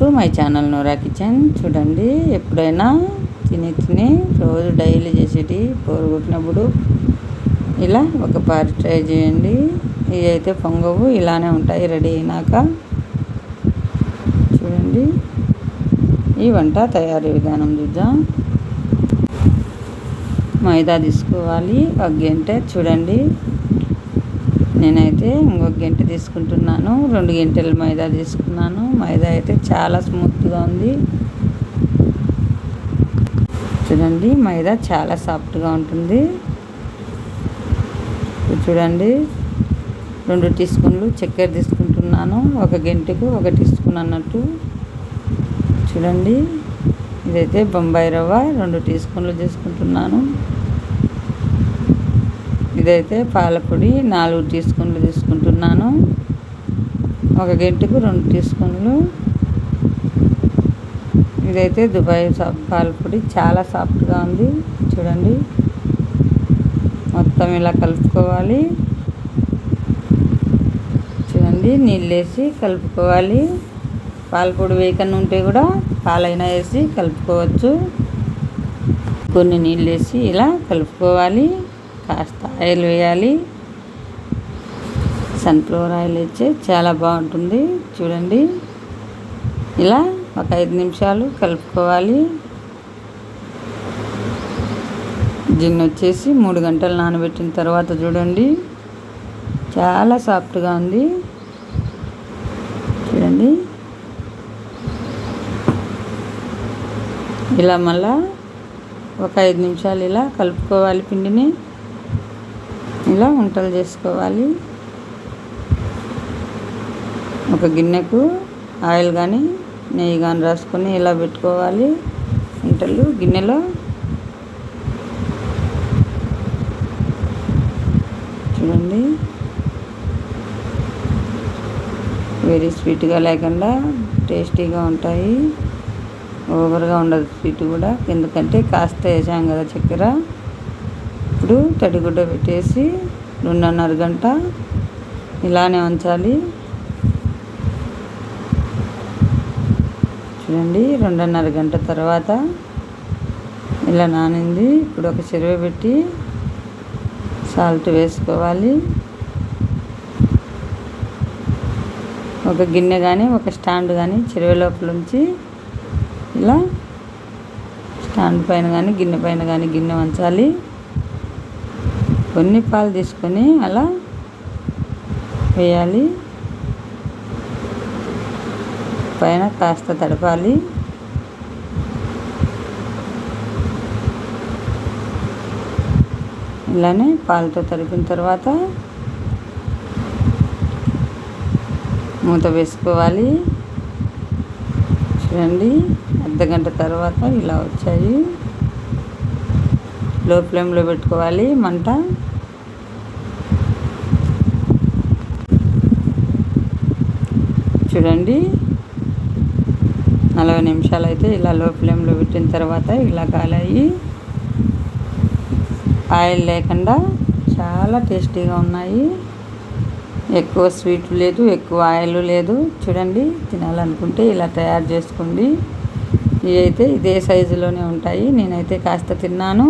To my channel Nora kitchen. చూడండి ఎప్పుడైనా తిని తిని రోజు డైలీ చేసేటి కొట్టినప్పుడు ఇలా ఒక పారి ట్రై చేయండి. ఇవి అయితే పొంగవు ఇలానే ఉంటాయి రెడీ అయినాక. చూడండి ఈ వంట తయారీ విధానం చూద్దాం. మైదా తీసుకోవాలి ఒక అంటే చూడండి. నేనైతే ఇంకొక గంట తీసుకుంటున్నాను. రెండు గంటలు మైదా తీసుకున్నాను. మైదా అయితే చాలా స్మూత్గా ఉంది. చూడండి మైదా చాలా సాఫ్ట్గా ఉంటుంది. చూడండి రెండు టీ స్పూన్లు చక్కెర తీసుకుంటున్నాను. ఒక గంటకు ఒక టీ స్పూన్ అన్నట్టు. చూడండి ఇదైతే బొంబాయి రవ్వ రెండు టీ స్పూన్లు తీసుకుంటున్నాను. ఇదైతే పాలపొడి నాలుగు టీ స్పూన్లు తీసుకుంటున్నాను. ఒక గంటకు రెండు టీ స్పూన్లు. ఇదైతే దుబాయ్ పాలపొడి చాలా సాఫ్ట్గా ఉంది. చూడండి. మొత్తం ఇలా కలుపుకోవాలి. చూడండి నీళ్ళు వేసి కలుపుకోవాలి. పాలపొడి వేయకుండా ఉంటే కూడా పాలైనా వేసి కలుపుకోవచ్చు. కొన్ని నీళ్ళు వేసి ఇలా కలుపుకోవాలి. కాస్త ఆయిల్ వేయాలి. సన్ఫ్లవర్ ఆయిల్ వేస్తే చాలా బాగుంటుంది. చూడండి. ఇలా ఒక ఐదు నిమిషాలు కలుపుకోవాలి. జిన్ వచ్చేసి మూడు గంటలు నానబెట్టిన తర్వాత చూడండి. చాలా సాఫ్ట్గా ఉంది. చూడండి. ఇలా మళ్ళా ఒక ఐదు నిమిషాలు ఇలా కలుపుకోవాలి పిండిని. ఇలా వంటలు చేసుకోవాలి. ఒక గిన్నెకు ఆయిల్ కానీ నెయ్యి కానీ రాసుకొని ఇలా పెట్టుకోవాలి వంటలు. గిన్నెలో చూడండి. వెరీ స్వీట్గా లేకుండా టేస్టీగా ఉంటాయి. ఓవర్గా ఉండదు స్వీట్ కూడా. ఎందుకంటే కాస్త వేసాం కదా చక్కెర. ఇప్పుడు తడిగుడ్డ పెట్టేసి రెండున్నర గంట ఇలానే ఉంచాలి. చూడండి రెండున్నర గంట తర్వాత ఇలా నానింది. ఇప్పుడు ఒక చెరువు పెట్టి సాల్ట్ వేసుకోవాలి. ఒక గిన్నె కానీ ఒక స్టాండ్ కానీ చెరువు లోపల ఉంచి ఇలా స్టాండ్ పైన కానీ గిన్నె పైన కానీ గిన్నె ఉంచాలి. కొన్ని పాలు తీసుకొని అలా వేయాలి. పైన కాస్త తడపాలి. ఇలానే పాలతో తడిపిన తర్వాత మూత వేసుకోవాలి. చూడండి అర్ధగంట తర్వాత ఇలా వచ్చాయి. లో ఫ్లేమ్లో పెట్టుకోవాలి మంట. చూడండి. నలభై నిమిషాలు అయితే ఇలా లో ఫ్లేమ్లో పెట్టిన తర్వాత ఇలా కాలాయి ఆయిల్ లేకుండా చాలా టేస్టీగా ఉన్నాయి. ఎక్కువ స్వీట్ లేదు ఎక్కువ ఆయిల్ లేదు. చూడండి తినాలనుకుంటే ఇలా తయారు చేసుకోండి ఇవి అయితే ఇదే సైజులోనే ఉంటాయి. నేనైతే కాస్త తిన్నాను.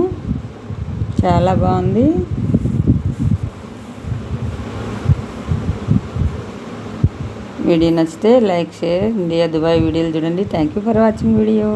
చాలా బాగుంది. వీడియో నచ్చితే లైక్ షేర్ ఇండియా దుబాయ్ వీడియోలు చూడండి. Thank you for watching video